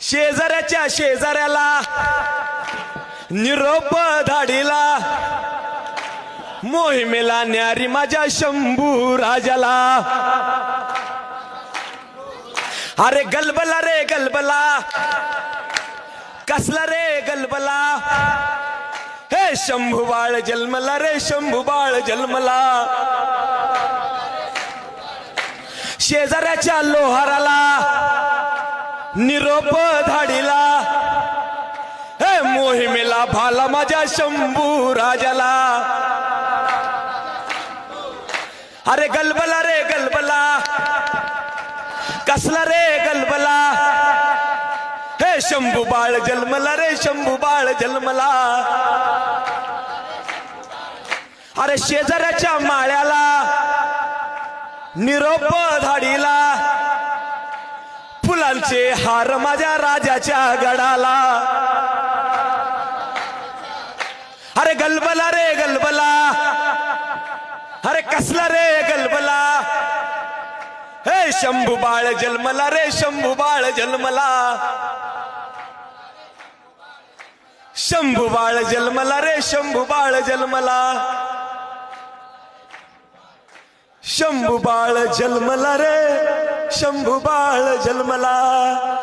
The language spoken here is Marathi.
शेजाऱ्याच्या शेजाऱ्याला निरोप धाडीला मोहिमेला न्यारी माझ्या शंभू राजाला. अरे गलबला रे गलबला कसला रे गलबला. हे शंभू बाळ जन्मला रे शंभू बाळ जन्मला. शेजाऱ्याच्या लोहाराला निरोप धाडीला. हे मोहिमेला भाला माझ्या शंभू राजाला. अरे गलबला रे गलबला. कसला रे गलबला. हे शंभू बाळ जन्मला रे शंभू बाळ जन्मला. अरे शेजाऱ्याच्या माळ्याला निरोप धाडीला. फुलांचे हार माझ्या राजाच्या गडाला. अरे गलबला रे गलबला. अरे कसला रे गलबला. हे शंभू बाळ जन्मला रे शंभू बाळ जन्मला. शंभू बाळ जन्मला रे शंभू बाळ जन्मला. शंभू बाळ जन्मला रे. शंभू बाळ जन्मला.